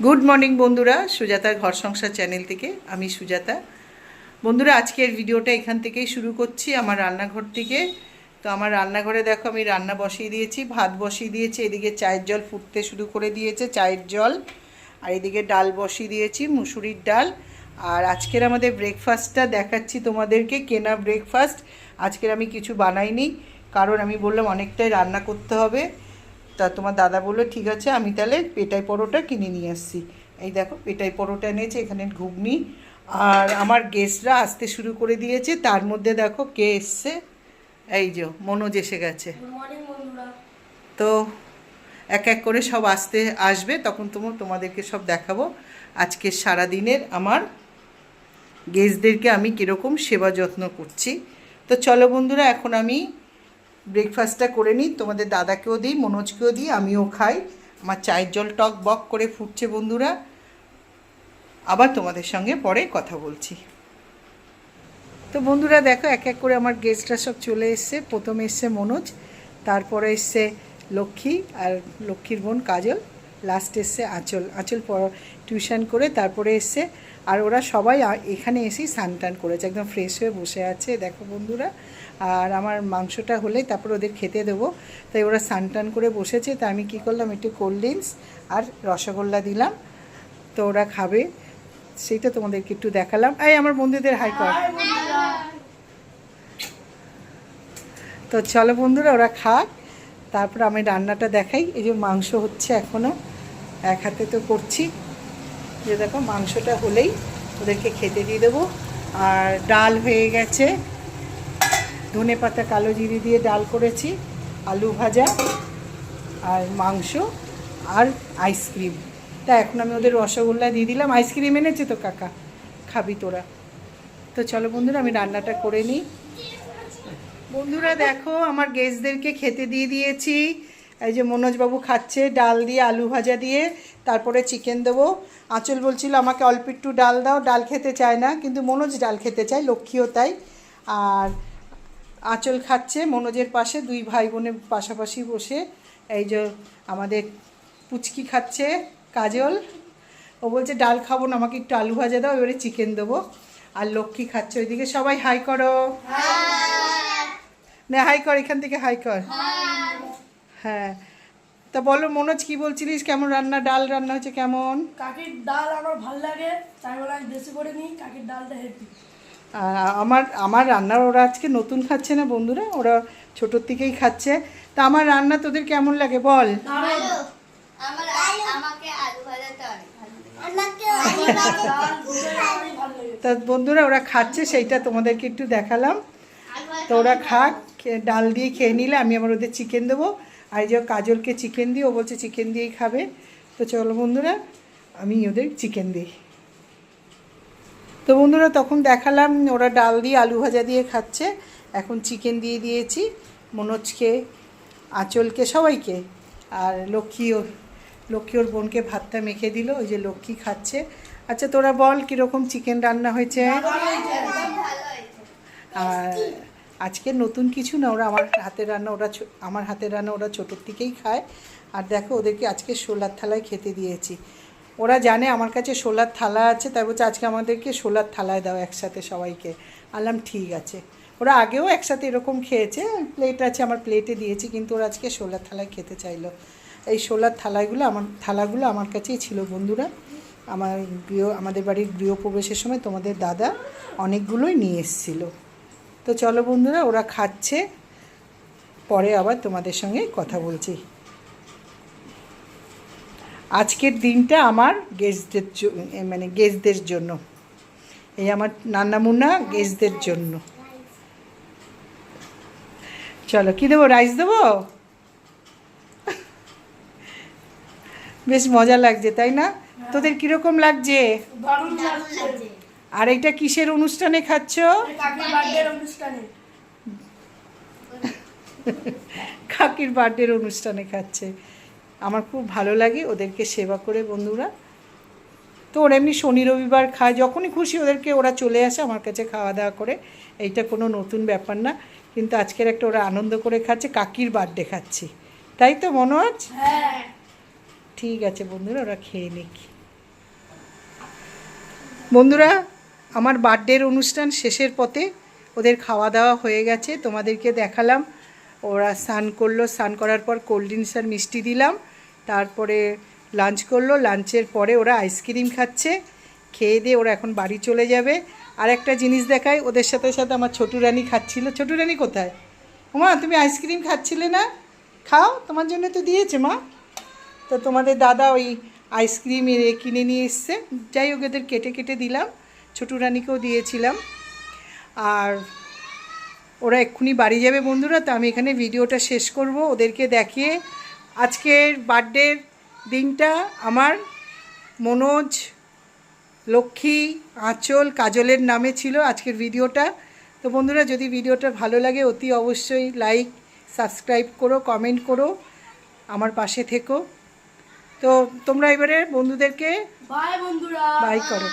Good morning বন্ধুরা। সুজাতার ঘর সংসার চ্যানেল থেকে আমি সুজাতা। বন্ধুরা, আজকের ভিডিওটা এখান থেকেই শুরু করছি আমার রান্নাঘর থেকে। তো আমার রান্নাঘরে দেখো, আমি রান্না বসিয়ে দিয়েছি, ভাত বসিয়ে দিয়েছি, এদিকে চায়ের জল ফুটতে শুরু করে দিয়েছে, চায়ের জল। আর এদিকে ডাল বসিয়ে দিয়েছি, মুসুরির ডাল। আর আজকের আমাদের ব্রেকফাস্টটা দেখাচ্ছি তোমাদেরকে, কেনা ব্রেকফাস্ট আজকের আমি কিছু বানাইনি, কারণ আমি বললাম অনেকটাই রান্না করতে হবে। তা তোমার দাদা বলল ঠিক আছে আমি তাহলে পেটাই পরোটা কিনে নিয়ে আসছি। এই দেখো পেটাই পরোটা এনেছে এখানে ঘুগনি। আর আমার গেস্টরা আসতে শুরু করে দিয়েছে তার মধ্যে দেখো কে এসছে। এই যে মনোজ এসে গেছে। তো এক এক করে সব আসতে আসবে তখন তোমার তোমাদেরকে সব দেখাবো। আজকে সারা দিনের আমার গেস্টদেরকে আমি কীরকম সেবা যত্ন করছি। তো চলো বন্ধুরা এখন আমি ব্রেকফাস্টটা করে নিই। তোমাদের দাদাকেও দিই, মনোজকেও দিই, আমিও খাই। আমার চায়ের জল টক বক করে ফুটছে বন্ধুরা। আবার তোমাদের সঙ্গে পরে কথা বলছি। তো বন্ধুরা দেখো, এক এক করে আমার গেস্টরা সব চলে এসছে। প্রথম এসছে মনোজ, তারপরে এসছে লক্ষ্মী আর লক্ষ্মীর বোন কাজল লাস্ট এসছে আঁচল। আঁচল টিউশন করে তারপরে এসছে আর ওরা সবাই এখানে এসেই স্নান টান করেছে একদম ফ্রেশ হয়ে বসে আছে দেখো বন্ধুরা। আর আমার মাংসটা হলে তারপর ওদের খেতে দেবো। তাই ওরা স্নান টান করে বসেছে তা আমি কী করলাম একটু কোল্ড ড্রিঙ্কস আর রসগোল্লা দিলাম। তো ওরা খাবে সেইটা তোমাদেরকে একটু দেখালাম। এই আমার বন্ধুদের হাই কর। তো চলো বন্ধুরা ওরা খাক। তারপর আমি রান্নাটা দেখাই। এই যে মাংস হচ্ছে এখনও এক হাতে তো করছি। যে দেখো মাংসটা হলেই ওদেরকে খেতে দিয়ে দেবো। আর ডাল হয়ে গেছে। ধনে পাতা, কালো জিরে দিয়ে ডাল করেছি, আলু ভাজা আর মাংস আর আইসক্রিম তা এখন আমি ওদের রসগোল্লা দিয়ে দিলাম। আইসক্রিম এনেছে তো কাকা? খাবি তোরা। তো চলো বন্ধুরা, আমি রান্নাটা করে নিই। বন্ধুরা দেখো, আমার গেস্টদেরকে খেতে দিয়ে দিয়েছি। এই যে মনোজবাবু খাচ্ছে ডাল দিয়ে আলু ভাজা দিয়ে তারপরে চিকেন দেবো। আঁচল বলছিল আমাকে অল্প একটু ডাল দাও ডাল খেতে চায় না। কিন্তু মনোজ ডাল খেতে চায় লক্ষ্মীও তাই। আর আঁচল খাচ্ছে মনোজের পাশে দুই ভাই বোনের পাশাপাশি বসে। এই যে আমাদের পুচকি খাচ্ছে কাজল। ও বলছে ডাল খাব না আমাকে একটু আলু ভাজা দাও এবারে চিকেন দেবো। আর লক্ষ্মী খাচ্ছে ওইদিকে। সবাই হাই করো। না হাই কর এখান থেকে হাই কর। হ্যাঁ। তা বলো মনোজ কি বলছিলিস? কেমন রান্না? ডাল রান্না হচ্ছে কেমন? কাকির ডাল আমার ভালো লাগে। তাই বলে আমি বেশি করে নিই কাকির ডালটা হেভি আর আমার আমার রান্নার ওরা আজকে নতুন খাচ্ছে না বন্ধুরা? ওরা ছোটোর থেকেই খাচ্ছে। তা আমার রান্না তোদের কেমন লাগে? বল। তা বন্ধুরা ওরা খাচ্ছে সেইটা তোমাদেরকে একটু দেখালাম। তো ওরা খাক ডাল দিয়ে খেয়ে নিলে আমি আবার ওদের চিকেন দেবো। আর যে কাজলকে চিকেন দিই ও বলছে চিকেন দিয়েই খাবে। তো চলো বন্ধুরা আমি ওদের চিকেন দিই। তো বন্ধুরা তখন দেখালাম ওরা ডাল দিয়ে আলু ভাজা দিয়ে খাচ্ছে। এখন চিকেন দিয়ে দিয়েছি মনোজকে আঁচলকে সবাইকে। আর লক্ষ্মী ও লক্ষ্মী ওর বোনকে ভাতটা মেখে দিল ওই যে লক্ষ্মী খাচ্ছে। আচ্ছা তোরা বল কীরকম চিকেন রান্না হয়েছে? আর আজকে নতুন কিছু না, ওরা আমার হাতের রান্না, ওরা আমার হাতের রান্না ওরা ছোটোর থেকেই খায়। আর দেখো ওদেরকে আজকে সোলার থালায় খেতে দিয়েছি। ওরা জানে আমার কাছে সোলার থালা আছে, তাই বলছে আজকে আমাদেরকে সোলার থালায় দাও একসাথে সবাইকে। আনলাম ঠিক আছে। ওরা আগেও একসাথে এরকম খেয়েছে, প্লেট আছে আমার প্লেটে দিয়েছি, কিন্তু ওরা আজকে সোলার থালায় খেতে চাইলো। এই সোলার থালাগুলো আমার থালাগুলো আমার কাছেই ছিল, বন্ধুরা। আমার গৃহ, আমাদের বাড়ির গৃহপ্রবেশের সময় তোমাদের দাদা অনেকগুলোই নিয়ে এসেছিল। তো চলো বন্ধুরা ওরা খাচ্ছে। পরে আবার তোমাদের সঙ্গে কথা বলছি। আজকের দিনটা আমার গেস্টদের মানে গেস্টদের জন্য। এই আমার নান্না মুন্না গেস্টদের জন্য। চলো কি দেবো? রাইস দেবো? বেশ মজা লাগছে তাই না? তোদের কীরকম লাগছে? দারুণ লাগছে। আর এইটা কিসের অনুষ্ঠানে খাচ্ছ? এই কাকির বার্থডের অনুষ্ঠানে। কাকির বার্থডের অনুষ্ঠানে খাচ্ছে। আমার খুব ভালো লাগে ওদেরকে সেবা করে বন্ধুরা। তো ওরা এমনি শনি রবিবার খায় যখনই খুশি ওদেরকে ওরা চলে আসে আমার কাছে খাওয়া দাওয়া করে। এইটা কোনো নতুন ব্যাপার না কিন্তু আজকের একটা ওরা আনন্দ করে খাচ্ছে কাকির বার্থডে খাচ্ছি। তাই তো মনোজ? হ্যাঁ। ঠিক আছে বন্ধুরা ওরা খেয়ে নিক। বন্ধুরা আমার বার্থডের অনুষ্ঠান শেষের পথে ওদের খাওয়া দাওয়া হয়ে গেছে, তোমাদেরকে দেখালাম। ওরা স্নান করল, স্নান করার পর কোল্ড ড্রিঙ্কস আর মিষ্টি দিলাম, তারপরে লাঞ্চ করল লাঞ্চের পরে ওরা আইসক্রিম খাচ্ছে, খেয়ে দিয়ে ওরা এখন বাড়ি চলে যাবে। আর একটা জিনিস দেখায় ওদের সাথে সাথে আমার ছোটু রানী খাচ্ছিল। ছোটু রানী কোথায়? মা তুমি আইসক্রিম খাচ্ছিলে না? খাও, তোমার জন্য তো দিয়েছে মা। তো তোমাদের দাদা ওই আইসক্রিম কিনে নিয়ে এসছে। যাই হোক ওদের কেটে কেটে দিলাম। ছোটু রানীকেও দিয়েছিলাম। আর ওরা এক্ষুনি বাড়ি যাবে বন্ধুরা তো আমি এখানে ভিডিওটা শেষ করব। ওদেরকে দেখিয়ে আজকের বার্থডের দিনটা আমার মনোজ লক্ষ্মী আঁচল কাজলের নামে ছিল আজকের ভিডিওটা। তো বন্ধুরা যদি ভিডিওটা ভালো লাগে অতি অবশ্যই লাইক সাবস্ক্রাইব করো কমেন্ট করো আমার পাশে থেকো। তো তোমরা এবারে বন্ধুদেরকে বাই বন্ধুরা। বাই করো।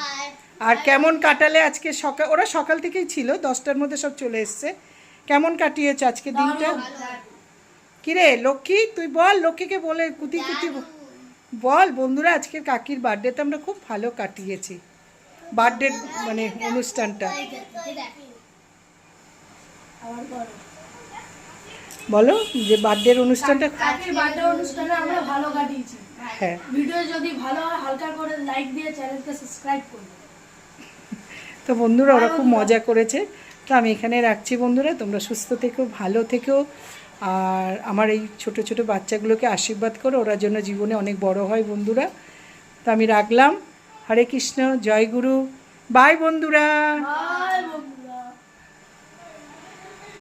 আর কেমন কাটালে আজকে সকাল ওরা সকাল থেকেই ছিল দশটার মধ্যে সব চলে এসছে। কেমন কাটিয়েছে আজকে দিনটা? কিরে লক্ষ্মী? তুই বল লক্ষ্মীকে বলে কুতি কুতি বল বন্ধুরা আজকের কাকির বার্থডেতে আমরা খুব ভালো কাটিয়েছি। বার্থডে মানে অনুষ্ঠানটা। বলো। যে বার্থডের অনুষ্ঠানটা কাকের বার্থডে অনুষ্ঠানে আমরা ভালো কাটিয়েছি। হ্যাঁ। ভিডিও যদি ভালো হয় হালকা করে লাইক দিয়ে চ্যানেলকে সাবস্ক্রাইব করবে। তো বন্ধুরা ওরা খুব মজা করেছে। তো আমি এখানে রাখছি বন্ধুরা তোমরা সুস্থ থেকো ভালো থেকো। আর আমার এই ছোট ছোট বাচ্চাগুলোকে আশীর্বাদ করো ওরা জন্য জীবনে অনেক বড় হয় বন্ধুরা। তো আমি রাখলাম। হরে কৃষ্ণ জয় গুরু। বাই বন্ধুরা।